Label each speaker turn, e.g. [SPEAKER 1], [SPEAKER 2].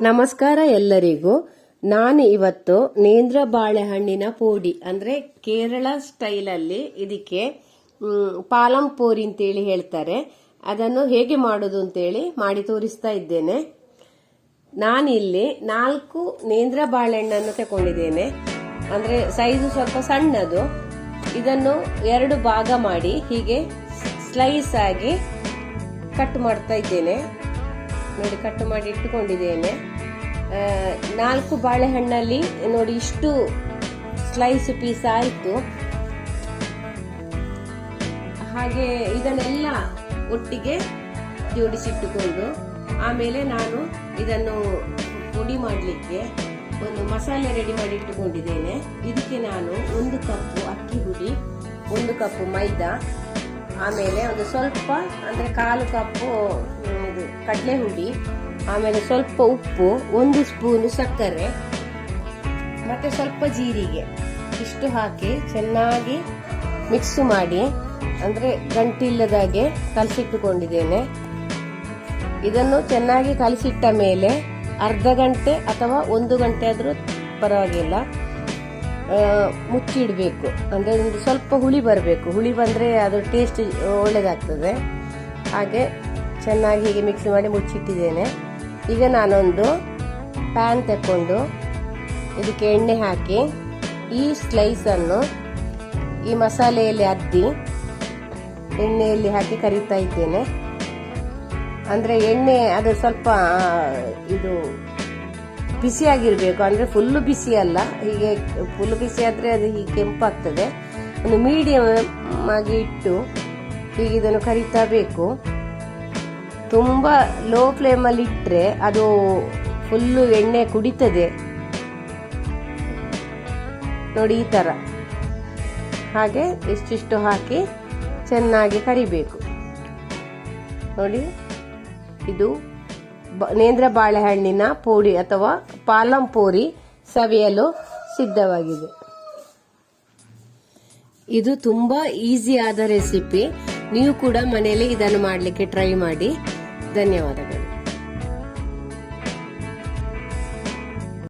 [SPEAKER 1] ನಮಸ್ಕಾರ ಎಲ್ಲರಿಗೂ. ನಾನು ಇವತ್ತು ನೇಂದ್ರ ಬಾಳೆಹಣ್ಣಿನ ಪೋಡಿ ಅಂದ್ರೆ ಕೇರಳ ಸ್ಟೈಲಲ್ಲಿ ಇದಕ್ಕೆ ಮ್, ಪಾಲಂ ಪೋರಿ ಅಂತೇಳಿ ಹೇಳ್ತಾರೆ. ಅದನ್ನು ಹೇಗೆ ಮಾಡೋದು ಅಂತೇಳಿ ಮಾಡಿ ತೋರಿಸ್ತಾ ಇದ್ದೇನೆ. ನಾನಿಲ್ಲಿ ನಾಲ್ಕು ನೇಂದ್ರ ಬಾಳೆಹಣ್ಣನ್ನು ತಗೊಂಡಿದ್ದೇನೆ. ಅಂದ್ರೆ ಸೈಜು ಸ್ವಲ್ಪ ಸಣ್ಣದು. ಇದನ್ನು ಎರಡು ಭಾಗ ಮಾಡಿ ಹೀಗೆ ಸ್ಲೈಸ್ ಆಗಿ ಕಟ್ ಮಾಡ್ತಾ ಇದ್ದೇನೆ. ನೋಡಿ ಕಟ್ ಮಾಡಿ ಇಟ್ಟುಕೊಂಡಿದ್ದೇನೆ. ನಾಲ್ಕು ಬಾಳೆಹಣ್ಣಲ್ಲಿ ನೋಡಿ ಇಷ್ಟು ಸ್ಲೈಸ್ ಪೀಸ್ ಆಯಿತು. ಹಾಗೆ ಇದನ್ನೆಲ್ಲ ಒಟ್ಟಿಗೆ ಜೋಡಿಸಿಟ್ಟುಕೊಂಡು ಆಮೇಲೆ ನಾನು ಇದನ್ನು ಪುಡಿ ಮಾಡಲಿಕ್ಕೆ ಒಂದು ಮಸಾಲೆ ರೆಡಿ ಮಾಡಿ ಇಟ್ಟುಕೊಂಡಿದ್ದೇನೆ. ಇದಕ್ಕೆ ನಾನು ಒಂದು ಕಪ್ಪು ಅಕ್ಕಿ ಹುಡಿ ಒಂದು ಕಪ್ಪು ಮೈದಾ ಆಮೇಲೆ ಒಂದು ಸ್ವಲ್ಪ, ಅಂದರೆ ಕಾಲು ಕಪ್ಪು ಇದು ಕಡಲೆ ಹುಡಿ ಆಮೇಲೆ ಸ್ವಲ್ಪ ಉಪ್ಪು, ಒಂದು ಸ್ಪೂನು ಸಕ್ಕರೆ, ಮತ್ತು ಸ್ವಲ್ಪ ಜೀರಿಗೆ. ಇಷ್ಟು ಹಾಕಿ ಚೆನ್ನಾಗಿ ಮಿಕ್ಸ್ ಮಾಡಿ, ಅಂದರೆ ಗಂಟಿಲ್ಲದಾಗೆ ಕಲಸಿಟ್ಟುಕೊಂಡಿದ್ದೇನೆ. ಇದನ್ನು ಚೆನ್ನಾಗಿ ಕಲಸಿಟ್ಟ ಮೇಲೆ ಅರ್ಧ ಗಂಟೆ ಅಥವಾ ಒಂದು ಗಂಟೆ ಆದರೂ ಪರವಾಗಿಲ್ಲ. ಮುಚ್ಚಿಡಬೇಕು. ಅಂದರೆ ಒಂದು ಸ್ವಲ್ಪ ಹುಳಿ ಬರಬೇಕು. ಹುಳಿ ಬಂದರೆ ಅದು ಟೇಸ್ಟ್ ಒಳ್ಳೆಯದಾಗ್ತದೆ ಹಾಗೆ ಚೆನ್ನಾಗಿ ಹೀಗೆ ಮಿಕ್ಸ್ ಮಾಡಿ ಮುಚ್ಚಿಟ್ಟಿದ್ದೇನೆ. ಈಗ ನಾನೊಂದು ಪ್ಯಾನ್ ತಕ್ಕೊಂಡು ಇದಕ್ಕೆ ಎಣ್ಣೆ ಹಾಕಿ ಈ ಸ್ಲೈಸನ್ನು ಈ ಮಸಾಲೆಯಲ್ಲಿ ಅದ್ದಿ ಎಣ್ಣೆಯಲ್ಲಿ ಹಾಕಿ ಕರಿತಾ ಇದ್ದೇನೆ. ಅಂದರೆ ಎಣ್ಣೆ ಅದು ಸ್ವಲ್ಪ ಇದು ಬಿಸಿಯಾಗಿರಬೇಕು. ಅಂದರೆ ಫುಲ್ಲು ಬಿಸಿ ಅಲ್ಲ. ಹೀಗೆ ಫುಲ್ ಬಿಸಿ ಆದರೆ ಅದು ಹೀಗೆ ಕೆಂಪಾಗ್ತದೆ. ಒಂದು ಮೀಡಿಯಮ್ ಆಗಿ ಇಟ್ಟು ಹೀಗೆ ಇದನ್ನು ಕರಿತಾ ಬೇಕು. ತುಂಬ ಲೋ ಫ್ಲೇಮಲ್ಲಿ ಇಟ್ಟರೆ ಅದು ಫುಲ್ಲು ಎಣ್ಣೆ ಕುಡಿತದೆ. ನೋಡಿ ಈ ಥರ ಹಾಗೆ ಇಷ್ಟಿಷ್ಟು ಹಾಕಿ ಚೆನ್ನಾಗಿ ಕರಿಬೇಕು. ನೋಡಿ, ಇದು ನೇಂದ್ರ ಬಾಳೆಹಣ್ಣಿನ ಪೂರಿ ಅಥವಾ ಪಾಲಂ ಪೂರಿ ಸವಿಯಲು ಸಿದ್ಧವಾಗಿದೆ. ಇದು ತುಂಬಾ ಈಸಿ ಆದ ರೆಸಿಪಿ. ನೀವು ಕೂಡ ಮನೆಯಲ್ಲಿ ಇದನ್ನು ಮಾಡಲಿಕ್ಕೆ ಟ್ರೈ ಮಾಡಿ. ಧನ್ಯವಾದಗಳು.